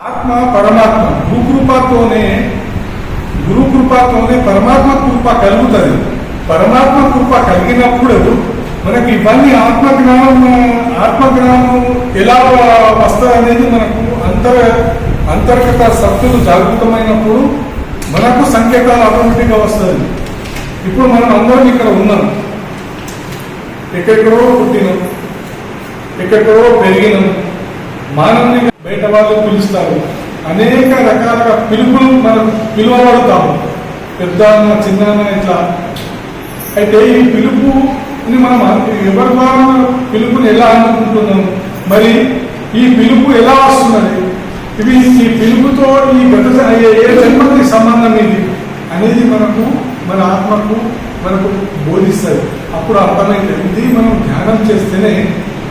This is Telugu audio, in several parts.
ఆత్మ పరమాత్మ భూకృపతోనే గురుకృపతోనే పరమాత్మ కృప కలుగుతుంది. పరమాత్మ కృప కలిగినప్పుడు మనకి ఇవన్నీ ఆత్మజ్ఞానం ఆత్మజ్ఞానం ఎలా వస్తుంది అనేది మనకు అంతర అంతర్గత శక్తులు జాగృతమైనప్పుడు మనకు సంకేతాలు ఆటోమేటిక్గా వస్తుంది ఇప్పుడు మనం అందరం ఇక్కడ ఉన్నాం. ఎక్కడెక్కడో పుట్టినాం ఎక్కడెక్కడో పెరిగినాం. మానవుని బయట వాళ్ళు పిలుస్తారు. అనేక రకాల పిలుపులు మనం పిలువబడతాము. పెద్ద అన్న చిన్న ఇట్లా. అయితే ఈ పిలుపుని మనం ఎవరి ద్వారా పిలుపుని ఎలా అనుకుంటున్నాం? మరి ఈ పిలుపు ఎలా వస్తున్నది? ఇవి ఈ పిలుపుతో ఈ గత ఏ జన్మకి సంబంధం ఇది అనేది మనకు మన ఆత్మకు మనకు బోధిస్తుంది. అప్పుడు అర్థమైతే ఇది మనం ధ్యానం చేస్తేనే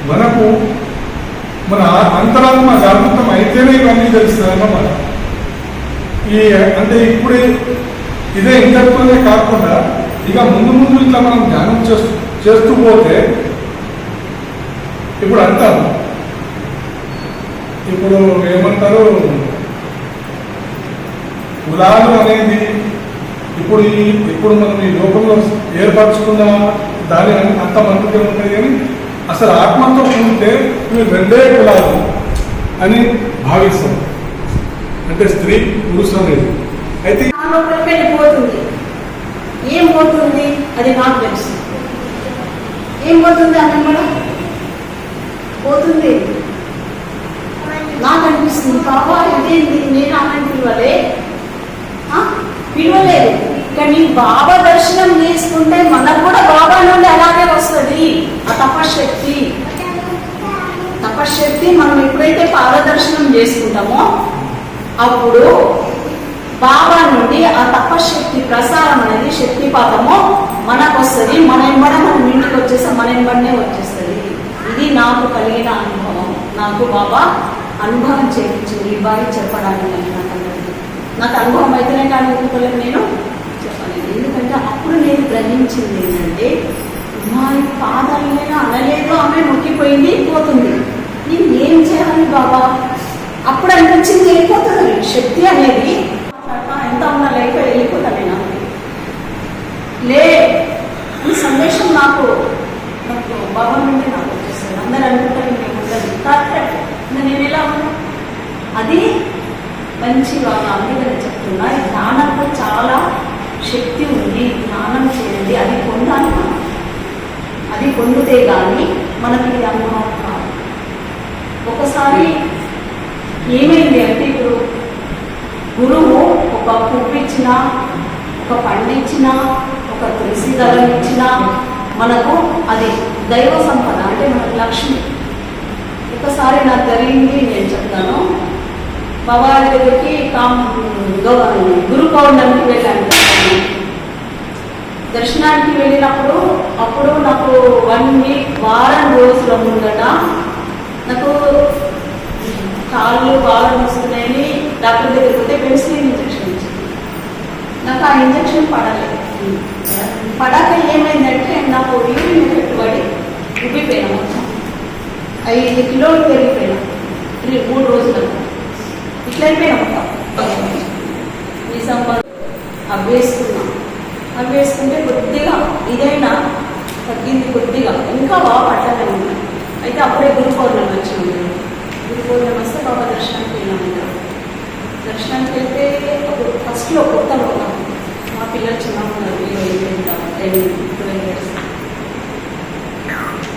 మనకు మన అంతరాత్మ జాగృతం అయితేనే ఇవన్నీ తెలుస్తుంది అన్నమాట ఈ అంటే ఇప్పుడే ఇదే ఇంతకునే కాకుండా ఇక ముందు ముందు ఇట్లా మనం ధ్యానం చేస్తూ చేస్తూ పోతే ఇప్పుడు అంటాం ఇప్పుడు ఏమంటారు? కులాలు అనేది ఇప్పుడు ఈ ఇప్పుడు మనం ఈ లోకంలో ఏర్పరచుకున్న దాని అంత మంత్రిగా ఉంటాయి కానీ అసలు ఆత్మతో ఉంటే ఇవి రెండే కులాలు అని భావిస్తాం. అంటే స్త్రీ పురుషులు అనేది అయితే ఆ ఏం పోతుంది? అది నాకు తెలుసు. ఏం పోతుంది అన్న కూడా? పోతుంది. నాకు అనిపిస్తుంది బాబా ఇదేంటి నేను అలాంటి పిలవలే. ఆ? పిలవలేదు. కానీ బాబా దర్శనం చేసుకుంటే మనకు కూడా వస్తుంది ఆ తపశక్తి తపశక్తి మనం ఎప్పుడైతే పారదర్శనం చేసుకుంటామో అప్పుడు బాబా నుండి ఆ తపశక్తి ప్రసారం అనేది శక్తిపాతము మనకు వస్తుంది మన ఎంబడ మనం ఇంటికి వచ్చేస్తే మన ఎంబడనే వచ్చేస్తుంది. ఇది నాకు కలిగిన అనుభవం. నాకు బాబా అనుభవం చేయించింది ఇవ్వాలి చెప్పడానికి నాకు నాకు అనుభవం అయితేనే కానీ ఒప్పుకోలేదు నేను చెప్పలేదు. ఎందుకంటే అప్పుడు నేను గ్రహించింది ఏంటంటే మా ఈ పాదాలైనా అనలేదు ఆమె మొక్కిపోయింది పోతుంది. నేను ఏం చేయాలి బాబా? అప్పుడు అనిపించింది వెళ్ళిపోతుంది శక్తి అనేది ఎంత ఉన్న లైఫ్ వెళ్ళిపోతాను నేను. లే ఈ సందేశం నాకు నాకు బాబా నుండి నాకు వచ్చేస్తుంది అందరూ అనుకుంటారు నేను ఉండదు కరెక్ట్ నేను ఎలా ఉన్నా? అది మంచి వాళ్ళ అందుకని చెప్తున్నా. ఈ ధ్యానంలో చాలా శక్తి ఉంది ధ్యానం చేయండి అది పొందాలి మనం. అది పొందితే కానీ మనకి ఇది అనుభవం కాదు. ఒకసారి ఏమైంది అంటే ఇప్పుడు గురువు ఒక పువ్వు ఇచ్చిన ఒక పండు ఇచ్చిన ఒక తులసి దళం ఇచ్చిన మనకు అది దైవ సంపద అంటే మనకు లక్ష్మి. ఒకసారి నాకు జరిగింది నేను చెప్తాను. బాబా దగ్గరికి కామ్ గౌ- గురు పౌర్ణమికి వెళ్ళాను. దర్శనానికి వెళ్ళినప్పుడు అప్పుడు నాకు వన్ వీక్ వారం రోజులు ముందట నాకు కాళ్ళు బాగా వస్తున్నాయని డాక్టర్ దగ్గర పోతే పెన్సిలిన్ ఇంజక్షన్ ఇచ్చింది. నాకు ఆ ఇంజెక్షన్ పడలేదు. పడక ఏమైందంటే నాకు యూరిన్ ఎఫెక్ట్ పడి ఉబ్బిపోయినా మొత్తం ఐదు కిలోలు పెరిగిపోయినా. మూడు రోజులు. ఇట్లా అయిపోయినా మొత్తం నిజామాబాద్ అవి వేసుకున్నా వేసుకుంటే కొద్దిగా ఇదైనా తగ్గింది కొద్దిగా. ఇంకా బాగా పట్టలేదు. అయితే అప్పుడే గురు పౌర్ణమి వచ్చింది గురు పౌర్ణమి దర్శనానికి వెళ్ళాము దర్శనానికి వెళ్తే ఫస్ట్లో కొత్త ఉన్నాం మా పిల్లలు చిన్న ఉన్నారు టెన్ ట్వెల్వ్ ఇయర్స్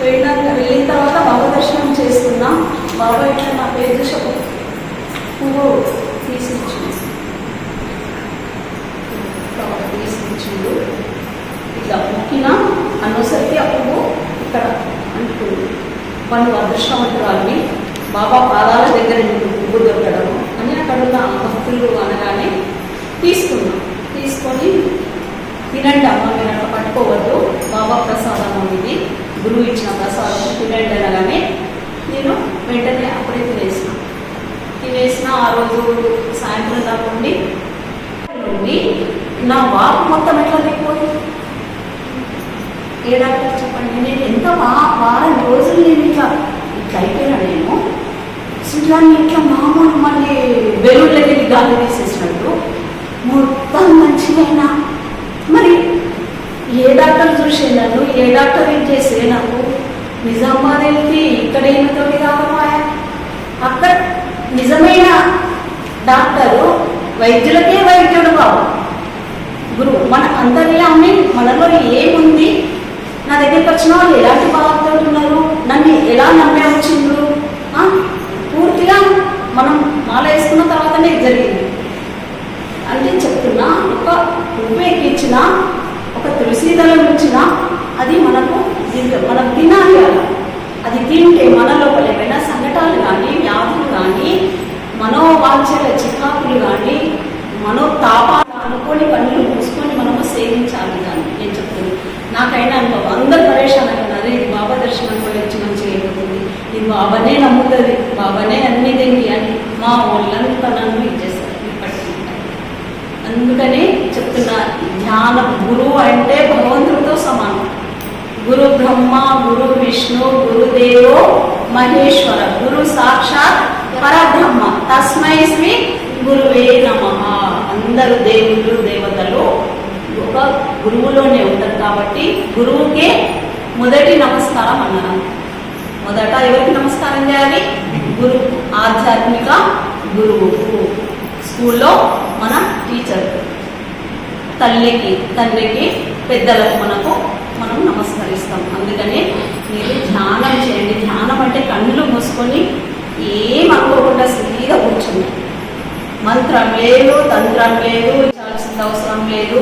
వెళ్ళినాక వెళ్ళిన తర్వాత బాబా దర్శనం చేసుకున్నా. బాబా ఇట్లా నా పేరు చూసి ఒక పువ్వు తీసి ఇచ్చింది ఫ్లవర్ తీసి ఇచ్చిండు ఇట్లా మొక్కిన అన్నోసరికి అప్పుడు ఇక్కడ అంటుకుంది వాళ్ళు అదృష్టవంతురాలని బాబా పాదాల దగ్గర నీకు దొరకడం అని అక్కడ ఉన్న భక్తులు అనగానే తీసుకున్నాం. తీసుకొని తినండి అమ్మ మీరు అక్కడ పట్టుకోవద్దు. బాబా ప్రసాదం ఇది. గురువు ఇచ్చిన ప్రసాదం తినండి అనగానే నేను వెంటనే అప్పుడే తినేసిన. తినేసిన ఆ రోజు సాయంత్రం దాకా ఉండి నా వాపు మొత్తం ఎట్లా లేకపోయింది ఏ డాక్టర్ చెప్పండి. నేను ఎంత వా వారం రోజులు నేను ఇట్లా ఇట్లా అయిపోయినా నేను ఇట్లా ఇట్లా మామూలు మళ్ళీ బెలూన్లకి గాలి తీసేసినట్టు. మొత్తం మంచిదైనా. మరి ఏ డాక్టర్ చూసే నన్ను? ఏ డాక్టర్ ఏం చేసే నాకు? నిజామాబాద్ వెళ్తే ఇక్కడ ఏమితోటి కాకపోయా అక్కడ నిజమైన డాక్టరు వైద్యులకే వైద్యుడు బాబు. గురువు మన అంతర్యామి మనలో ఏముంది? నా దగ్గరికి వచ్చిన వాళ్ళు ఎలాంటి భావంతో ఉన్నారు? నన్ను ఎలా నమ్మే వచ్చిండ్రు పూర్తిగా మనం మాల వేసుకున్న తర్వాతనే జరిగింది. అంటే చెప్తున్నా ఒక ఉప్పు ఎక్కించిన ఒక తులసి దళం ఇచ్చిన అది మనకు మనం తినాలి అలా అది తింటే మన లోపల ఏమైనా సంఘటాలు కానీ వ్యాధులు కానీ మనోవాంఛల చికాకులు కానీ మనో తాపాలు అనుకోని పనులు చూసుకొని మనము సేవించాలి దాన్ని. నేను చెప్తున్నాను నాకైనా అనుభవం. అందరు పరేషాన్ అన్నారు ఇది బాబా దర్శనం కూడా వచ్చి మంచిగా అయిపోతుంది. ఇది బాబానే నమ్ముతుంది. బాబానే అన్ని దేవి అని మా వాళ్ళంతా నన్ను ఇచ్చేస్తారు. ఇప్పటికీ. అందుకని చెప్తున్నా ధ్యానం గురువు అంటే భగవంతుడితో సమానం. గురు బ్రహ్మ గురు విష్ణు గురుదేవో మహేశ్వర. గురు సాక్షాత్ పరబ్రహ్మ. తస్మై శ్రీ గురువే నమ. అందరు దేవుళ్ళు దేవతలు ఒక గురువులోనే ఉంటారు కాబట్టి గురువుకే మొదటి నమస్కారం అన్నారు. మొదట ఎవరికి నమస్కారం చేయాలి? గురు ఆధ్యాత్మిక గురువు. స్కూల్లో మన టీచర్ తల్లికి తండ్రికి పెద్దలకు మనకు మనం నమస్కరిస్తాం. అందుకనే మీరు ధ్యానం చేయండి. ధ్యానం అంటే కళ్ళు మూసుకొని ఏం అనుకోకుండా శ్రీగా కూర్చోండి. మంత్రం లేదు తంత్రం లేదు చాల్సిన అవసరం లేదు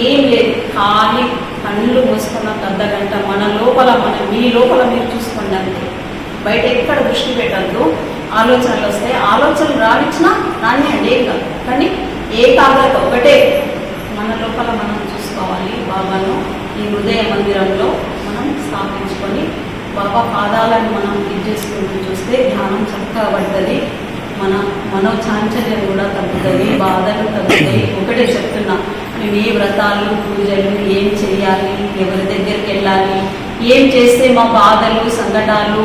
ఏం లేదు. ఖాళీ కళ్ళు మూసుకున్న అర్ధ గంట మన లోపల మన మీ లోపల మీరు చూసుకోండి అంతే. బయట ఎక్కడ దృష్టి పెట్టద్దు. ఆలోచనలు వస్తాయి ఆలోచనలు రానిచ్చినా రానియండి ఏం కాదు. కానీ ఏకాగ్రత ఒకటే. మన లోపల మనం చూసుకోవాలి బాబాను. ఈ హృదయ మందిరంలో మనం స్థాపించుకొని బాబా పాదాలను మనం ఇది చేసుకుంటూ చూస్తే ధ్యానం చక్కగా పడుతుంది. మన మనోచాంచల్యం కూడా తగ్గుతుంది బాధలు తగ్గుతాయి. ఒకటే చెప్తున్నా మేము ఏ వ్రతాలు పూజలు ఏం చేయాలి ఎవరి దగ్గరికి వెళ్ళాలి ఏం చేస్తే మా బాధలు సంఘటనలు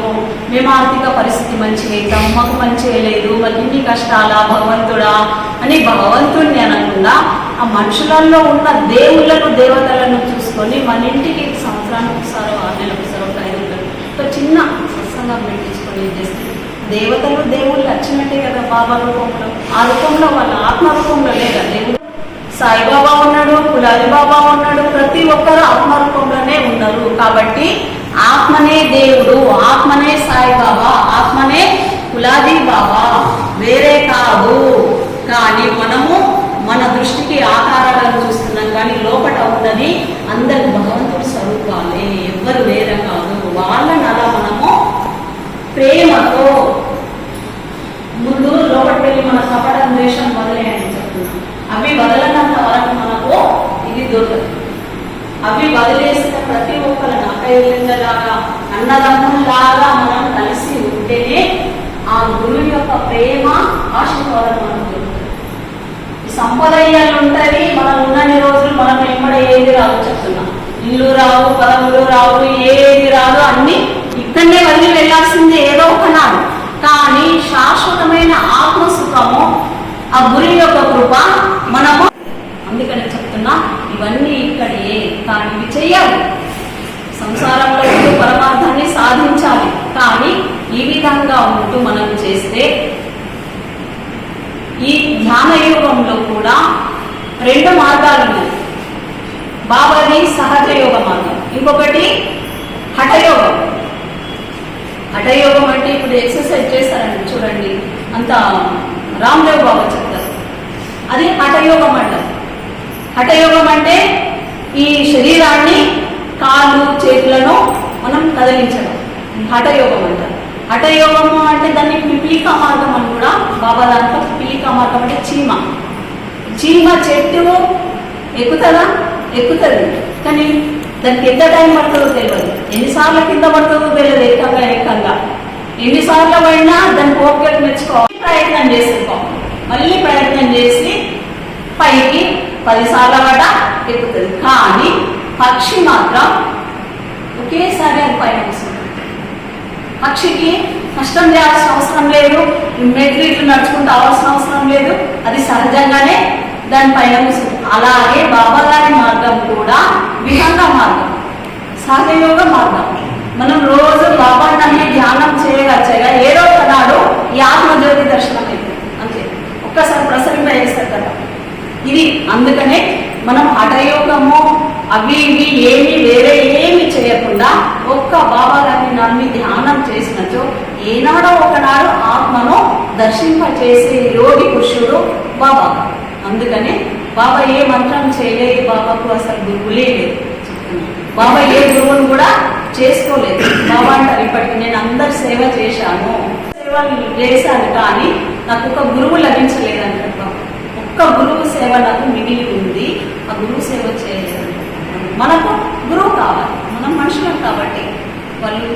మేము ఆర్థిక పరిస్థితి మంచిగా అవుతాం మాకు మంచిగా లేదు మాకు ఇన్ని కష్టాలా భగవంతుడా అని భగవంతుడిని అనకుండా ఆ మనుషులలో ఉన్న దేవుళ్ళను దేవతలను చూసుకొని మన ఇంటికి సంవత్సరానికి ఒకసారి ఆరు నెలలకు ఒకసారి ఒక ఐదు ఒక చిన్న సత్సంగం పెట్టించుకొని చేస్తే దేవతలు దేవుళ్ళు వచ్చినట్టే కదా బాబా రూపంలో ఆ రూపంలో వాళ్ళ ఆత్మ రూపంలో లేదా దేవుడు? సాయిబాబా ఉన్నాడు కులాది బాబా ఉన్నాడు ప్రతి ఒక్కరు ఆత్మ రూపంలోనే ఉన్నారు. కాబట్టి ఆత్మనే దేవుడు ఆత్మనే సాయిబాబా ఆత్మనే కులాది బాబా. వేరే కాదు. కానీ మనము మన దృష్టికి ఆకారాలను చూస్తున్నాం కానీ లోపల ఉన్నది అందరి భగవంతుడు స్వరూపాలే. ఎవ్వరు వేరే కాదు. వాళ్ళని అలా మనము ప్రేమతో ముందు లోపలికి వెళ్ళి మన కపట ద్వేషం వదిలేయని చెప్తున్నాం అవి వదలనంత వరకు మనకు ఇది దొరకదు అవి వదిలేసిన ప్రతి ఒక్కరిని అక్కయ్యలాగా అన్నదమ్ములాగా మనం కలిసి ఉంటేనే ఆ గురువు యొక్క ప్రేమ ఆశీర్వాదం మనకు దొరుకుతుంది. ఈ సంపదయ్యాలు ఉంటుంది మనం ఉన్నన్ని రోజులు మనం ఎమ్మడ ఏది రాదు చెప్తున్నాం. ఇల్లు రావు పదములు రావు ఏది రాదు అన్ని ఇక్కడనే వదిలి వెళ్ళాల్సిందే ఏదో ఒక నాడు కానీ శాశ్వతమైన ఆత్మ సుఖము ఆ గురి యొక్క కృప మనము అందుకని చెప్తున్నా ఇవన్నీ ఇక్కడే కానీ ఇవి చెయ్యాలి సంసారంలో ఉంటూ పరమార్థాన్ని సాధించాలి. కానీ ఈ విధంగా ఉంటూ మనం చేస్తే కూడా రెండు మార్గాలు ఉన్నాయి. బాబాది సహజ యోగ మార్గం. ఇంకొకటి హఠయోగం. హఠయోగం అంటే ఇప్పుడు ఎక్సర్సైజ్ చేస్తారండి చూడండి. అంత రామ్దేవ్ బాబా చెప్తారు. అది హఠయోగం అంటారు హఠయోగం అంటే ఈ శరీరాన్ని కాళ్ళు చేతులను మనం కదిలించడం. హఠయోగం అంటారు. హఠయోగము అంటే దాన్ని పిపిలిక మార్గం అని కూడా బాబా దాంట్లో పిపిలిక మార్గం అంటే చీమ. చీమ చెట్టు ఎక్కుతుందా? ఎక్కుతుంది. కానీ దానికి ఎంత టైం పడుతుందో తెలియదు. ఎన్నిసార్లు కింద పడుతుందో తెలియదు ఏకంగా ఏకంగా. ఎన్నిసార్లు పడినా దాన్ని ఓపిక మెచ్చుకోవాలి ప్రయత్నం చేసుకో మళ్ళీ ప్రయత్నం చేసి పైకి పదిసార్లు పడ ఎక్కుతుంది. కానీ పక్షి మాత్రం ఒకేసారి అది పైన వస్తుంది. పక్షికి కష్టం చేయాల్సిన అవసరం లేదు. మెట్లు ఇట్లు నడుచుకుంటూ అవసరం అవసరం లేదు. అది సహజంగానే దానిపైన పైన అలాగే బాబా గారి మార్గం కూడా విహంగ మార్గం. సహజయోగ మార్గం. మనం రోజు బాబా నన్ను ధ్యానం చేయగా చేయగా ఏదో ఒకనాడు ఈ ఆత్మజ్యోతి దర్శనం అవుతుంది అంతే. ఒక్కసారి ప్రసరింపజేస్తారు కదా. ఇది అందుకనే మనం హఠయోగము అవి ఇవి ఏమి వేరే ఏమి చేయకుండా ఒక్క బాబా నమ్మి ధ్యానం చేసినచో ఏనాడో ఒకనాడు ఆత్మను దర్శింప చేసే యోగి పురుషుడు బాబా. అందుకనే బాబా ఏ మంత్రం చేయలేదు బాబాకు అసలు గురువులే లేదు బాబా ఏ గురువును కూడా చేసుకోలేదు. బాబా అంటారు ఇప్పటికి నేను అందరు సేవ చేశాను. సేవ చేశాను కానీ నాకు ఒక గురువు లభించలేదంటారు బాబా. ఒక్క గురువు సేవ నాకు మిగిలి ఉంది. ఆ గురువు సేవ చేయలేదు. మనకు గురువు కావాలి మనం మనుషులం కాబట్టి వాళ్ళు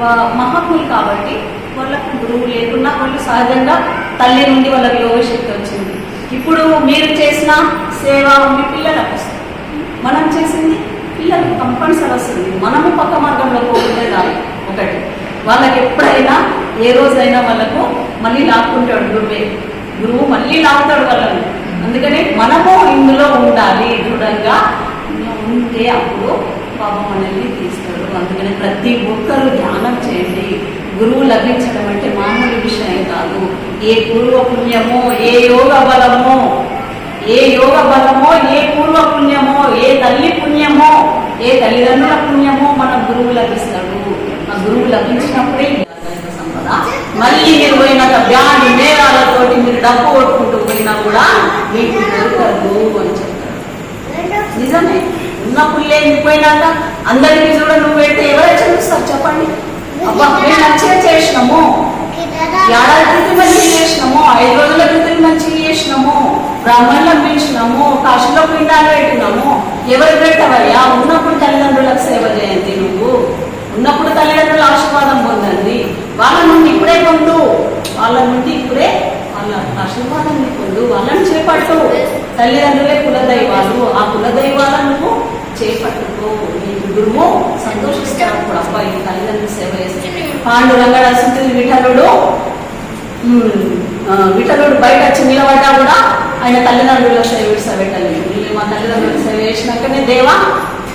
వా- మహాత్ములు కాబట్టి వాళ్ళకు గురువు లేకున్నా వాళ్ళు సహజంగా తల్లి నుండి వాళ్ళకి యోగశక్తి వచ్చింది. ఇప్పుడు మీరు చేసిన సేవ మీ పిల్లలకు వస్తుంది. మనం చేసింది పిల్లలకు కంపల్సరీ వస్తుంది. మనము పక్క మార్గంలో పోతుందే రాలి ఒకటి వాళ్ళకి ఎప్పుడైనా ఏ రోజైనా వాళ్ళకు మళ్ళీ లాక్కుంటాడు గురువే. గురువు మళ్ళీ లాగుతాడు వాళ్ళని. అందుకనే మనము ఇందులో ఉండాలి దృఢంగా ఉంటే అప్పుడు పాపం మనల్ని తీస్తాడు. అందుకని ప్రతి ఒక్కరూ ధ్యానం చేయండి. గురువు లభించడం అంటే మామూలు విషయం కాదు. ఏ పూర్వ పుణ్యమో ఏ యోగ బలమో ఏ యోగ బలమో ఏ పూర్వ పుణ్యమో ఏ తల్లి పుణ్యమో ఏ తల్లిదండ్రుల పుణ్యమో మన గురువు లభిస్తాడు. ఆ గురువు లభించినప్పుడే సంపద. మళ్ళీ మీరు పోయినాక బ్యాండ్ మేళాలతోటి మీరు డబ్బు కొట్టుకుంటూ పోయినా కూడా మీకు దొరకదు అని చెప్తారు నిజమే వెళ్ళిపోయినాక పోయినాక అందరికీ చూడ నువ్వు వెళ్తే ఎవరైతే చూస్తారు? చెప్పండి. అబ్బా మేము మంచిగా చేసినాము. ఏడాది క్రితం మంచిగా చేసినాము. ఐదు రోజుల క్రితం మంచిగా చేసినాము. బ్రాహ్మణులకు పిలిచినాము కాశీలో పిండాలు పెట్టినాము. ఎవరు పెట్టవయ్యా? ఉన్నప్పుడు తల్లిదండ్రులకు సేవ చేయండి నువ్వు. ఉన్నప్పుడు తల్లిదండ్రుల ఆశీర్వాదం పొందండి. వాళ్ళ నుండి ఇప్పుడే పొందు. వాళ్ళ నుండి ఇప్పుడే వాళ్ళ ఆశీర్వాదం పొందు. వాళ్ళని చేపట్టు. తల్లిదండ్రులే కులదైవాలు. ఆ కులదైవాలను నువ్వు చేపట్టుకో నీ గురువు సంతోషిస్తాడు అప్పుడు అబ్బాయి తల్లిదండ్రులు సేవ చేస్తే పాండురంగడ సుతులు విఠలుడు విఠలుడు బయట వచ్చి నిలబడ్డా కూడా ఆయన తల్లిదండ్రుల సేవ పెట్టలేదు వీళ్ళు మా తల్లిదండ్రుల సేవ చేసినాకనే దేవా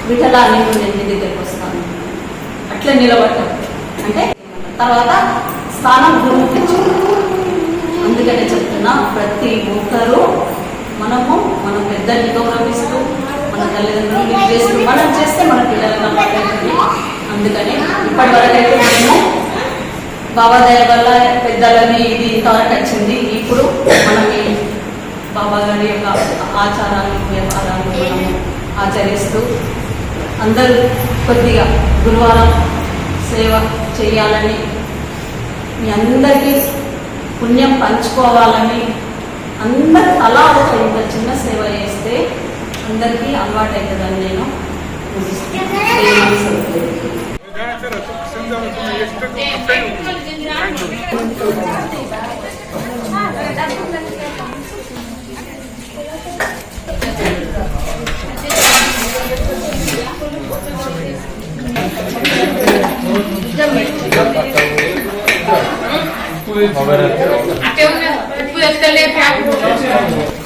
విఠల నేను నేను నీ దగ్గరికి వస్తాను. అట్లా నిలబడ్డాడు అంటే తర్వాత స్థానం గురువుకి అందుకనే చెప్తున్నా ప్రతి ఒక్కరూ మనము మన పెద్దల్ని గౌరవిస్తూ మన తల్లిదండ్రులు చేస్తూ మనం చేస్తే మన పిల్లలను అలవాటవుతుంది అందుకని ఇప్పటి వరకు అయితే మేము బాబాదయ వల్ల పెద్దలని ఇది ఇంతవరకు వచ్చింది ఇప్పుడు మనం ఈ బాబా గారి యొక్క ఆచారాలు వ్యవహారాలు మనము ఆచరిస్తూ అందరూ కొద్దిగా గురువారం సేవ చేయాలని మీ అందరికీ పుణ్యం పంచుకోవాలని అందరూ అలా ఒక ఇంత చిన్న సేవ చేస్తే అందరికీ అలవాటు అవుతుందని నేను ముగిస్తున్నాను. దేవుని సౌకర్యం.